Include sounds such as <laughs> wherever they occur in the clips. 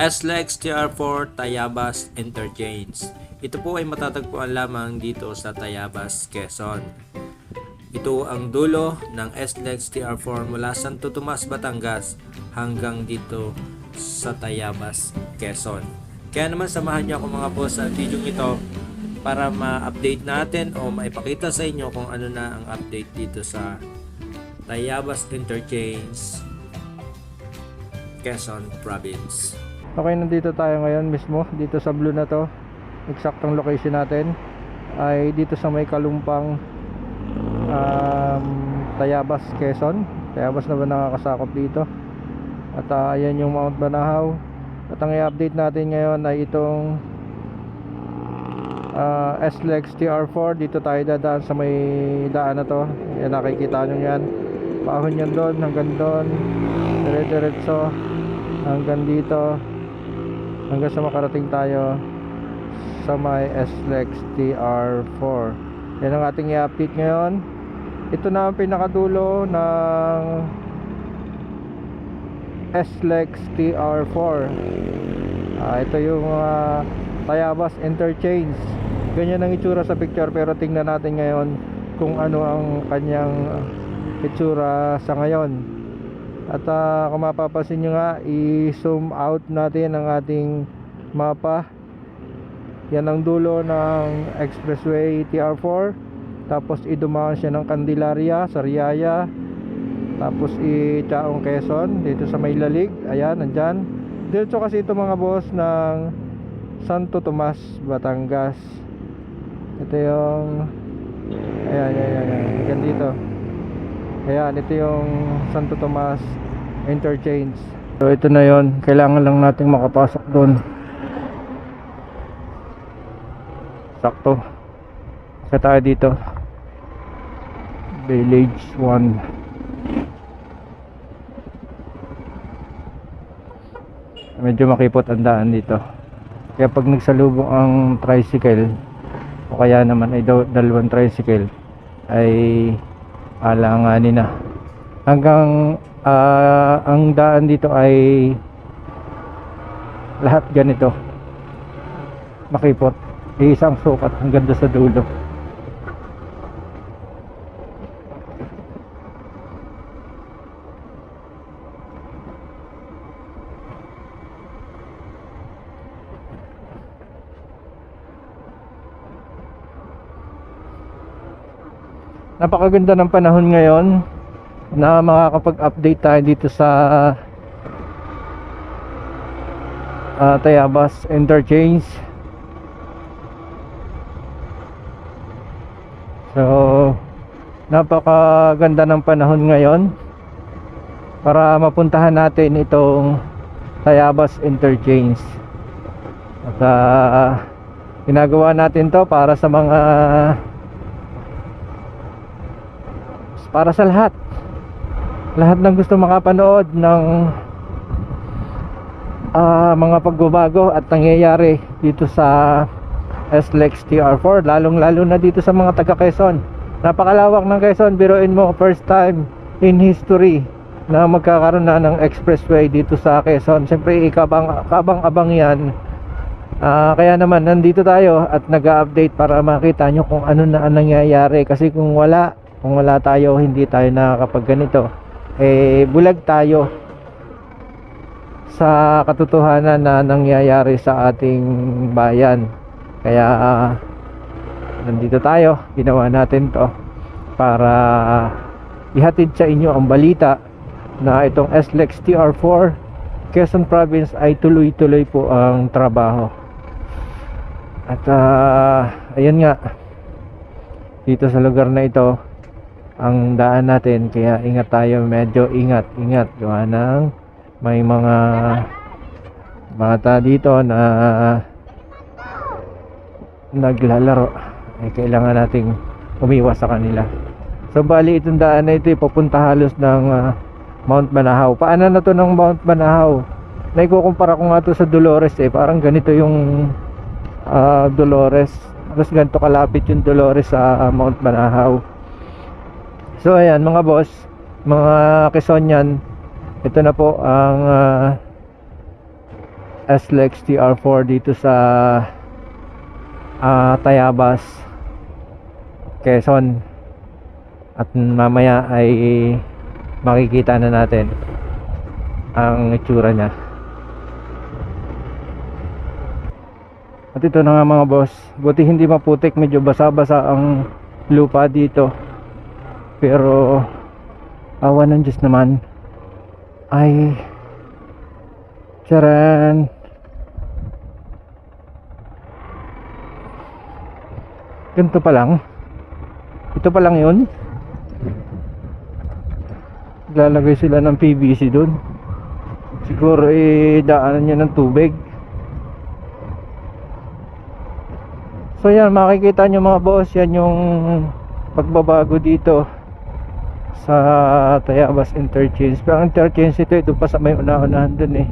SLEX TR4 Tayabas Interchange. Ito po ay matatagpuan lamang dito sa Tayabas, Quezon. Ito ang dulo ng SLEX TR4 mula Santo Tomas, Batangas hanggang dito sa Tayabas, Quezon. Kaya naman samahan niyo ako mga boss sa video ito para ma-update natin o maipakita sa inyo kung ano na ang update dito sa Tayabas Interchange, Quezon Province. Okay, nandito tayo ngayon mismo dito sa blue na to. Eksaktong location natin ay dito sa may kalumpang um, Tayabas, Quezon. Tayabas na ba nakakasakop dito? At ah, ayan yung Mount Banahaw. At ang i-update natin ngayon ay itong uh, SLEX TR4. Dito tayo dadaan sa may daan na to. Yan nakikita nyo yan. Paahon yan doon hanggang doon. Dire-diretso hanggang dito hanggang sa makarating tayo sa may SLEX TR4 yan ang ating i-update ngayon. Ito na ang pinakadulo ng SLEX TR4 ah, ito yung ah, Tayabas Interchange. Ganyan ang itsura sa picture pero tingnan natin ngayon kung ano ang kanyang itsura sa ngayon at ah, kung mapapansin nyo nga i-zoom out natin ang ating mapa. Yan ang dulo ng expressway TR4 tapos idumaan siya ng Candelaria sa Riyaya tapos i-Chaong Quezon dito sa may lalig ayan nandyan. Dito kasi ito mga boss ng Santo Tomas Batangas. Ito yung ayan ayan ayan. Hanggang dito ayan ito yung Santo Tomas interchange. So ito na yon kailangan lang nating makapasok doon sakto. Kasi tayo dito. Village 1 medyo makipot ang daan dito. Kaya pag nagsalubong ang tricycle o kaya naman ay dalawang tricycle ay alanganin na. Hanggang ah, ang daan dito ay lahat ganito. Makipot. Isang sukat hanggang sa dulo napakaganda ng panahon ngayon na makakapag-update tayo dito sa ah, Tayabas Interchange. So napakaganda ng panahon ngayon para mapuntahan natin itong Tayabas Interchange. At ah, ginagawa natin to para sa mga para sa lahat. Lahat ng gusto makapanood ng ah, mga pagbabago at nangyayari dito sa SLEX TR4 lalong lalo na dito sa mga taga Quezon napakalawak ng Quezon biruin mo first time in history na magkakaroon na ng expressway dito sa Quezon. Siyempre ikabang kabang-abang yan. Ah, kaya naman nandito tayo at nag-update para makita nyo kung ano na ang nangyayari. Kasi kung wala kung wala tayo hindi tayo nakakapag ganito eh bulag tayo sa katotohanan na nangyayari sa ating bayan. Kaya nandito tayo. Ginawa natin to para ihatid sa inyo ang balita na itong SLEX TR4 Quezon Province ay tuloy-tuloy po ang trabaho. At ah, ayun nga. Dito sa lugar na ito ang daan natin. Kaya ingat tayo medyo ingat ingat. Gawa ng may mga bata dito na naglalaro. Eh, kailangan nating umiwas sa kanila. So bali itong daan na ito papunta halos ng ah, Mount Banahaw paano na to ng Mount Banahaw naikukumpara ko nga to sa Dolores eh. Parang ganito yung ah, Dolores. Mas ganito kalapit yung Dolores sa ah, Mount Banahaw So ayan mga boss, mga Quezonian, ito na po ang ah, SLEX TR4 dito sa ah, Tayabas Quezon. At mamaya ay makikita na natin ang itsura niya. At ito na nga mga boss buti hindi maputik medyo basa-basa ang lupa dito pero awa ng Diyos naman. Ay Charan ganito pa lang. Ito pa lang yun. Lalagay sila ng PVC dun. Siguro eh daanan niya ng tubig. So yan makikita nyo mga boss yan yung pagbabago dito sa Tayabas Interchange pero ang interchange ito ito pa sa may una-unahan dun eh.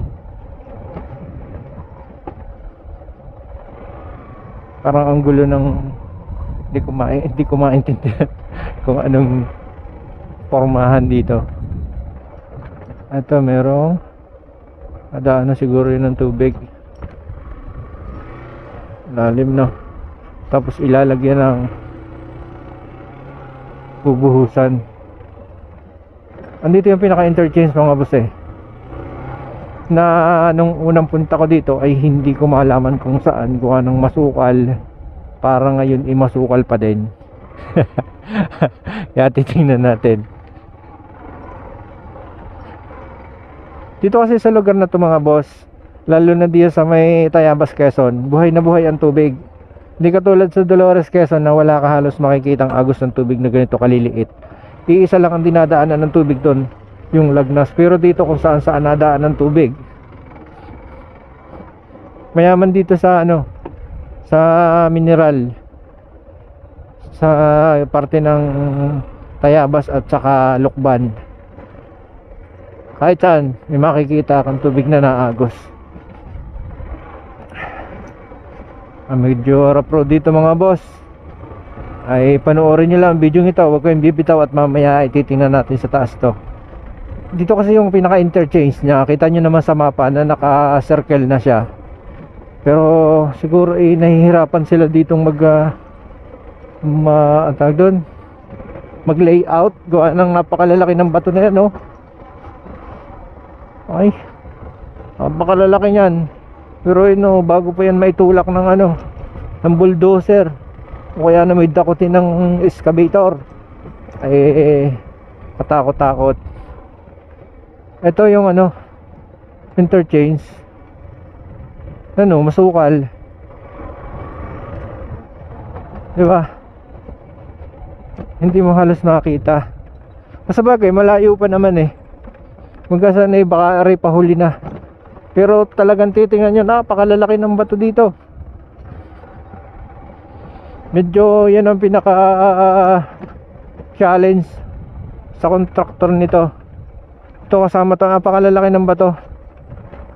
Parang ang gulo ng hindi ko ma hindi ko maintindihan <laughs> kung anong formahan dito. Ito merong nadaan na siguro yun ng tubig. Lalim no? Tapos ilalagyan ng bubuhusan andito yung pinaka interchange mga boss eh. Na nung unang punta ko dito ay hindi ko malaman kung saan kung anong masukal. Para ngayon ay masukal pa din. <laughs> Kaya titingnan natin. Dito kasi sa lugar na to mga boss lalo na diyan sa may Tayabas Quezon buhay na buhay ang tubig. Hindi katulad sa Dolores Quezon na wala ka halos makikitang agos ng tubig na ganito kaliliit iisa lang ang dinadaanan ng tubig doon yung lagnas. Pero dito kung saan saan nadaan ng tubig. Mayaman dito sa ano sa mineral. Sa parte ng Tayabas at saka Lukban. Kahit saan may makikita kang tubig na naagos. Ah, medyo road dito mga boss ay panoorin nyo lang ang video ito huwag kayong bibitaw at mamaya ay titingnan natin sa taas to. Dito kasi yung pinaka interchange niya. Kita nyo naman sa mapa na naka circle na siya. Pero siguro eh nahihirapan sila ditong mag uh, ma, tawag doon? Mag layout gawa ng napakalalaki ng bato na yan no? Ay napakalalaki niyan. Pero yun no, bago pa yan maitulak ng ano ng bulldozer kaya na may dakutin ng excavator. Ay katakot-takot. Ito yung ano interchange. Ano masukal. Di ba? Hindi mo halos makita sa bagay malayo pa naman eh. Magkasan eh baka aray pahuli na. Pero talagang titingnan nyo napakalalaki ng bato dito medyo yan ang pinaka challenge sa contractor nito. Ito kasama to napakalalaki ng bato.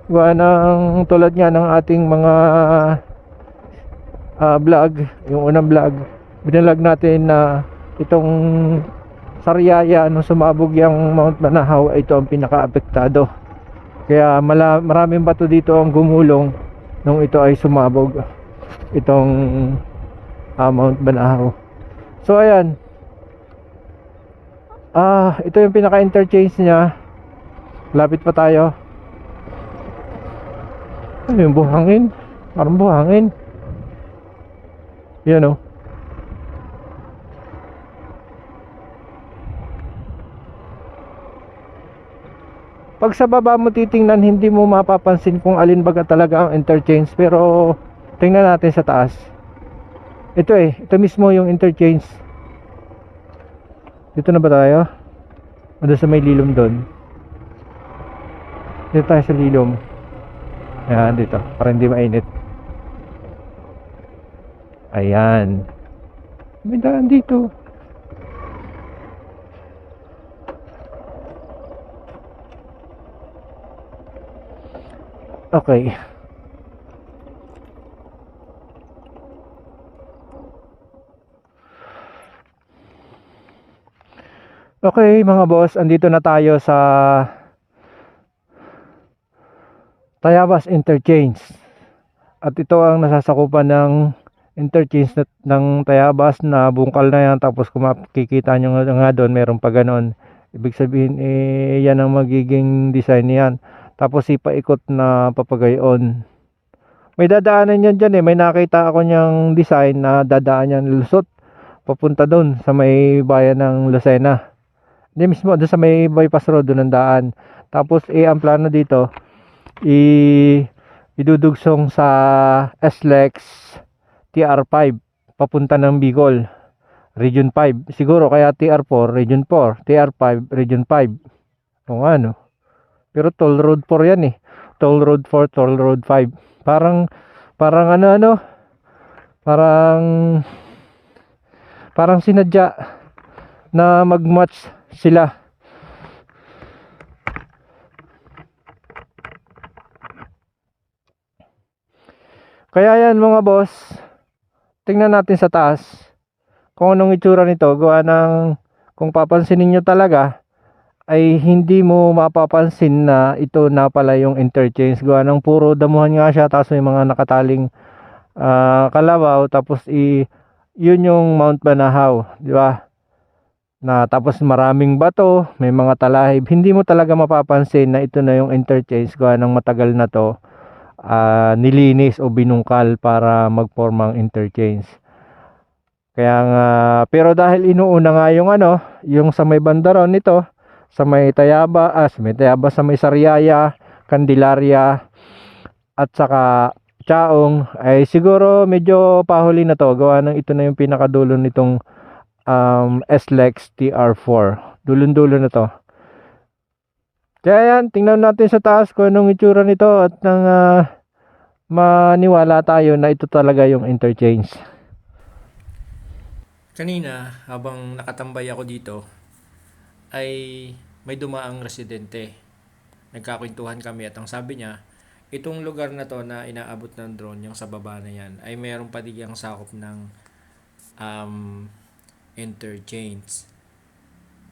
Gawa ng tulad nga ng ating mga ah, vlog yung unang vlog. Binalag natin na itong Sariaya nung sumabog yung Mount Manahaw ito ang pinaka-apektado. Kaya mala, maraming bato dito ang gumulong nung ito ay sumabog. Itong ah, Mount Manahaw so ayan. Ah ito yung pinaka-interchange niya. Lapit pa tayo. Ano yung buhangin? Parang buhangin. Yan o pag sa baba mo titingnan hindi mo mapapansin kung alin baga talaga ang interchange. Pero tingnan natin sa taas ito eh ito mismo yung interchange. Dito na ba tayo? O doon sa may lilom doon. Dito tayo sa lilom. Ayan dito. Para hindi mainit. Ayan. May daan dito. Okay. Okay mga boss, andito na tayo sa Tayabas Interchange. At ito ang nasasakupan ng interchange na, ng Tayabas na bungkal na yan. Tapos kung makikita nyo nga, doon meron pa ganon. Ibig sabihin eh yan ang magiging design niyan. Tapos ipaikot na papagayon. May dadaanan yan dyan eh. May nakita ako niyang design na dadaan yan lusot papunta doon sa may bayan ng Lucena hindi mismo doon sa may bypass road doon ang daan. Tapos eh ang plano dito i idudugsong sa SLEX TR5 papunta ng Bicol Region 5 siguro kaya TR4 Region 4 TR5 Region 5 kung ano pero toll road 4 yan eh. Toll road 4 toll road 5 parang parang ano ano? Parang parang sinadya na magmatch sila. Kaya yan mga boss tingnan natin sa taas kung anong itsura nito. Gawa ng kung papansinin nyo talaga ay hindi mo mapapansin na ito na pala yung interchange. Gawa ng puro damuhan nga siya tapos may mga nakataling ah, kalabaw tapos i yun yung Mount Banahaw di ba na tapos maraming bato may mga talahib hindi mo talaga mapapansin na ito na yung interchange gawa ng matagal na to ah, nilinis o binungkal para magpormang interchange kaya nga, pero dahil inuuna nga yung ano, yung sa may bandaron nito, sa may Tayaba, ah, sa may Tayaba, sa may Sariaya, Candelaria, at saka Chaong, ay siguro medyo pahuli na to. Gawa ng ito na yung pinakadulo nitong um, SLEX TR4. Dulon-dulo na to. Kaya yan, tingnan natin sa taas kung anong itsura nito at nang ah, maniwala tayo na ito talaga yung interchange. Kanina, habang nakatambay ako dito, ay may dumaang residente. Nagkakwentuhan kami at ang sabi niya, itong lugar na to na inaabot ng drone, yung sa baba na yan, ay meron pa diyang sakop ng um, interchange.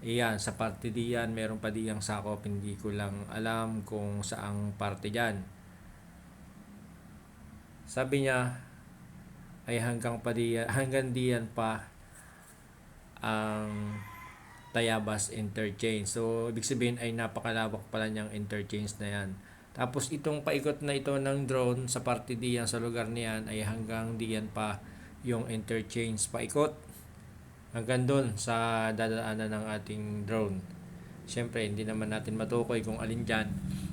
Iyan, sa parte diyan, meron pa diyang sakop, hindi ko lang alam kung saang parte diyan. Sabi niya, ay hanggang pa diyan, hanggang diyan pa ang Tayabas Interchange. So, ibig sabihin ay napakalawak pala niyang interchange na yan. Tapos itong paikot na ito ng drone sa parte diyan sa lugar niyan ay hanggang diyan pa yung interchange paikot. Hanggang doon sa dadaanan ng ating drone. Siyempre, hindi naman natin matukoy kung alin dyan.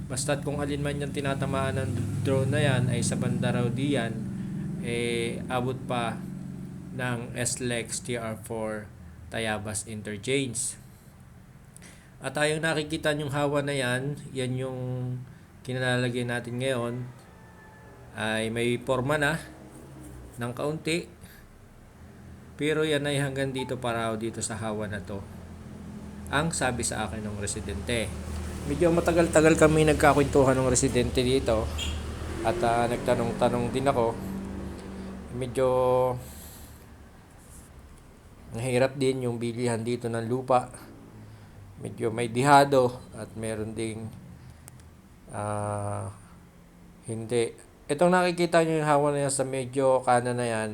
Basta't kung alin man yung tinatamaan ng drone na yan ay sa banda raw diyan, eh, abot pa ng SLEX TR4 Tayabas Interchange. At tayong nakikita yung hawa na yan, yan yung kinalalagay natin ngayon ay may forma na ng kaunti. Pero yan ay hanggang dito para dito sa hawa na to. Ang sabi sa akin ng residente. Medyo matagal-tagal kami nagkakwentuhan ng residente dito. At ah, nagtanong-tanong din ako. Medyo Mahirap din yung bilihan dito ng lupa. Medyo may dihado at meron ding ah, hindi. Itong nakikita nyo yung hawa na yan sa medyo kanan na yan,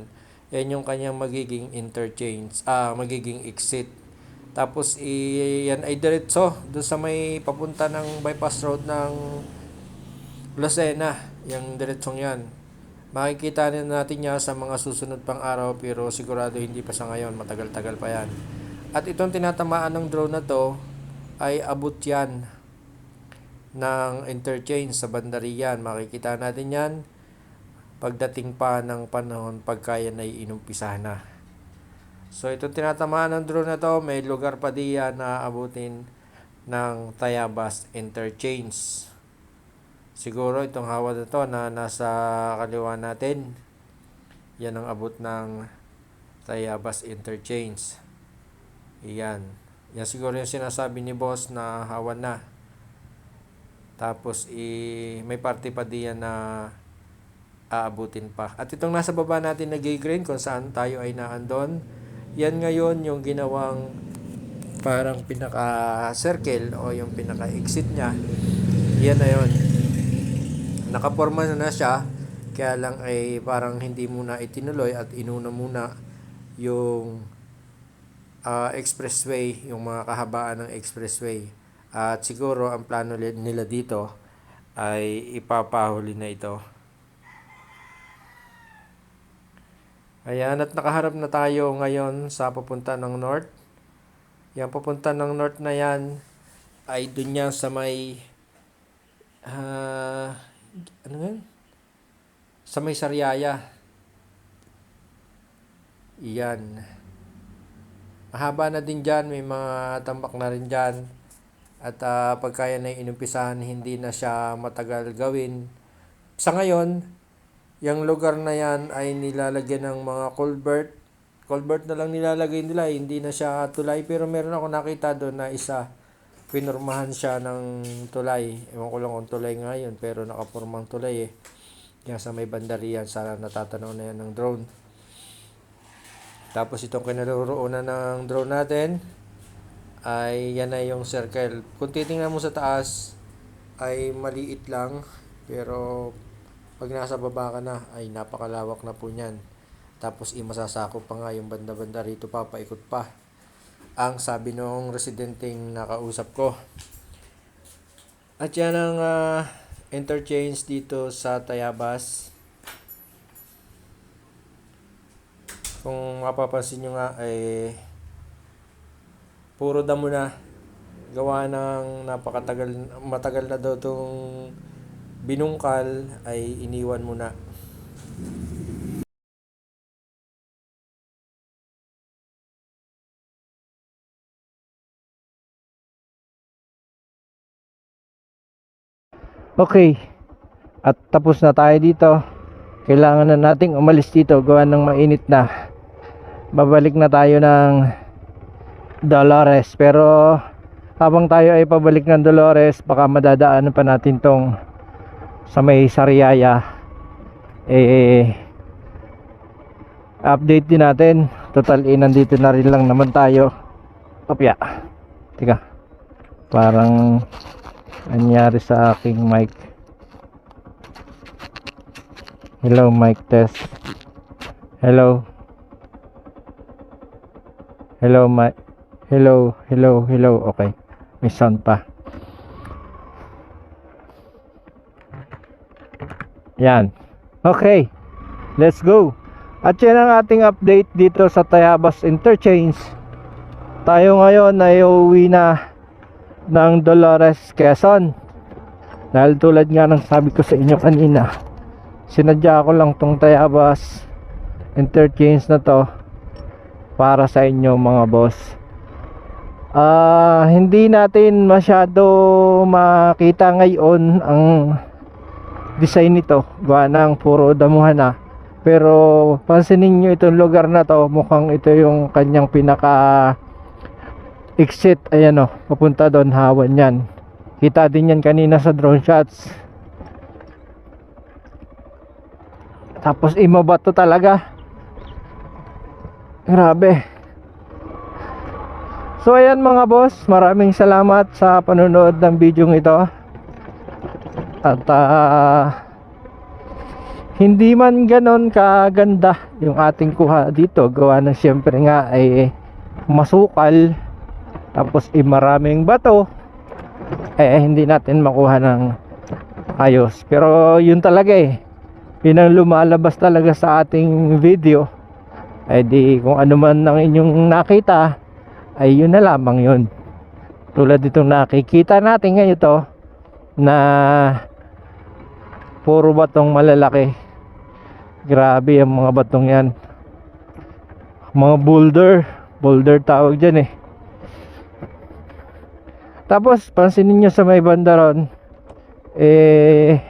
yan yung kanyang magiging interchange, ah, magiging exit. Tapos i, yan ay diretso doon sa may papunta ng bypass road ng Lucena, yung diretsong yan. Makikita na natin yan sa mga susunod pang araw pero sigurado hindi pa sa ngayon, matagal-tagal pa yan. At itong tinatamaan ng drone na to ay abot yan ng interchange sa bandariyan. Makikita natin yan pagdating pa ng panahon pagka yan ay inumpisa na. So itong tinatamaan ng drone na to, may lugar pa diyan na abutin ng Tayabas Interchange. Siguro itong hawa na to na nasa kaliwa natin, yan ang abot ng Tayabas Interchange. Iyan. Yan siguro yung sinasabi ni boss na hawa na. Tapos i may parte pa diyan na aabutin pa. At itong nasa baba natin na gay kung saan tayo ay naandon, yan ngayon yung ginawang parang pinaka-circle o yung pinaka-exit niya. Yan na yun. nakaporma na, na siya kaya lang ay parang hindi muna itinuloy at inuna muna yung ah, expressway, yung mga kahabaan ng expressway. At siguro ang plano nila dito ay ipapahuli na ito. Ayan, at nakaharap na tayo ngayon sa papunta ng north. Yan, papunta ng north na yan ay dun yan sa may ah, ano yan? Sa may Sariaya. Yan. Mahaba na din dyan, may mga tambak na rin dyan. At ah, pagka yan ay inumpisahan, hindi na siya matagal gawin. Sa ngayon, yung lugar na yan ay nilalagyan ng mga culvert. Culvert na lang nilalagay nila, hindi na siya tulay. Pero meron ako nakita doon na isa, pinurmahan siya ng tulay. Ewan ko lang kung tulay nga yun, pero nakapurmang tulay eh. Yan sa may bandarian, sana natatanaw na yan ng drone. Tapos itong kinaroroonan ng drone natin ay yan na yung circle. Kung titingnan mo sa taas ay maliit lang pero pag nasa baba ka na ay napakalawak na po niyan. Tapos imasasakop pa nga yung banda-banda rito pa, paikot pa. Ang sabi nung residenteng nakausap ko. At yan ang ah, interchange dito sa Tayabas. Kung mapapansin nyo nga ay puro damo na gawa ng napakatagal matagal na daw tong binungkal ay iniwan muna. Okay. At tapos na tayo dito. Kailangan na nating umalis dito gawa ng mainit na. Babalik na tayo ng Dolores. Pero habang tayo ay pabalik ng Dolores, baka madadaanan pa natin tong sa may Sariaya. Eh, update din natin. Total, eh, nandito na rin lang naman tayo. Opya. Tika. Parang nangyari sa aking mic. Hello, mic test. Hello. Hello, mic. Hello, hello, hello. Okay. May sound pa. Yan. Okay. Let's go. At yan ang ating update dito sa Tayabas Interchange. Tayo ngayon ay uuwi na ng Dolores, Quezon. Dahil tulad nga ng sabi ko sa inyo kanina, sinadya ko lang tong Tayabas interchange na to para sa inyo mga boss. Ah, hindi natin masyado makita ngayon ang design nito. Gawa ng puro damuhan na. Pero pansinin nyo itong lugar na to, mukhang ito yung kanyang pinaka exit ayan o papunta doon hawan yan kita din yan kanina sa drone shots tapos imaba to talaga grabe so ayan mga boss maraming salamat sa panonood ng video ito at ah, hindi man ganon kaganda yung ating kuha dito. Gawa na siyempre nga ay masukal tapos eh, maraming bato. Eh hindi natin makuha ng ayos. Pero yun talaga eh. Yun ang lumalabas talaga sa ating video. Eh di kung ano man ang inyong nakita ay yun na lamang yun. Tulad itong nakikita natin ngayon to na puro batong malalaki grabe ang mga batong yan mga boulder boulder tawag dyan eh tapos, pansinin nyo sa may banda ron, eh,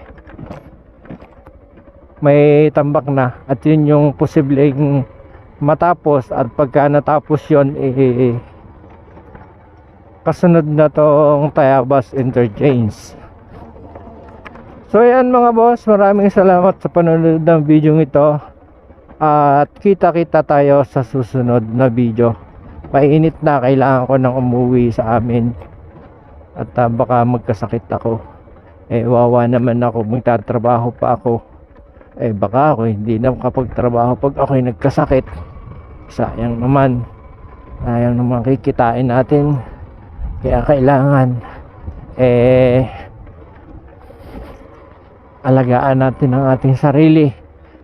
may tambak na. At yun yung posibleng matapos. At pagka natapos yun, eh, kasunod na tong Tayabas Interchange. So, yan mga boss. Maraming salamat sa panonood ng video ito. At kita-kita tayo sa susunod na video. Mainit na. Kailangan ko nang umuwi sa amin at ah, baka magkasakit ako Eh, wawa naman ako, magtatrabaho pa ako. Eh, baka ako hindi na makapagtrabaho pag ako'y nagkasakit. Sayang naman. Sayang naman kikitain natin. Kaya kailangan, eh, alagaan natin ang ating sarili.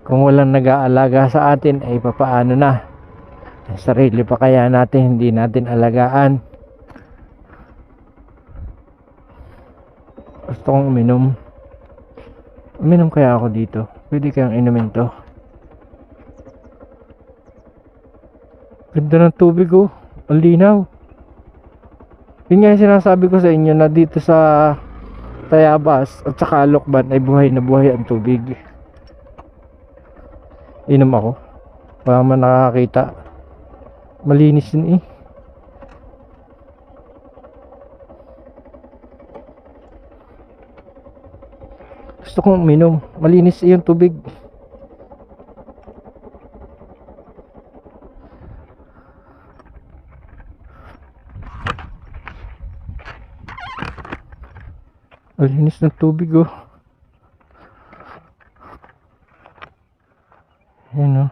Kung walang nag-aalaga sa atin, ay papaano na? Sarili pa kaya natin, hindi natin alagaan. Gusto kong uminom. Uminom kaya ako dito. Pwede kayang inumin to. Ganda ng tubig oh. Ang linaw. Yun nga yung sinasabi ko sa inyo na dito sa Tayabas at saka Lokban ay buhay na buhay ang tubig. Inom ako. Wala man nakakita. Malinis yun eh. Gusto kong uminom. Malinis yung tubig. Malinis ng tubig oh. Ayan oh.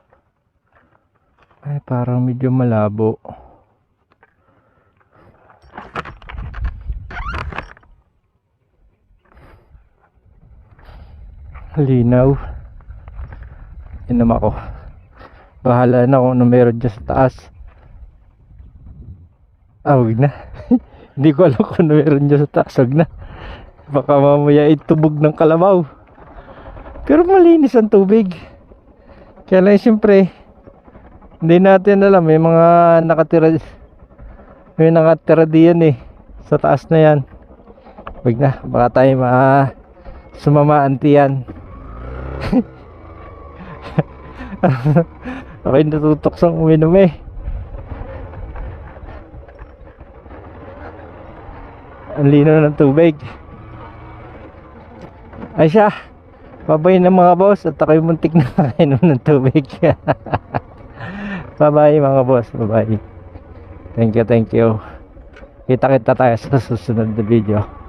Ay parang medyo malabo. Linaw. Inom ako. Bahala na kung ano meron dyan sa taas. Ah, na. <laughs> Hindi ko alam kung ano meron dyan sa taas. Huwag na. Baka mamaya itubog ng kalabaw. Pero malinis ang tubig. Kaya lang siyempre, hindi natin alam. May mga nakatira, may nakatira diyan eh. Sa taas na yan. Huwag na. Baka tayo ma sumama antiyan. <laughs> Ako'y natutok sa uminom eh. Ang lino ng tubig. Ay siya. Babay ng mga boss at ako'y muntik na kainom ng tubig. <laughs> Bye-bye mga boss. Bye-bye. Thank you, thank you. Kita-kita tayo sa susunod na video.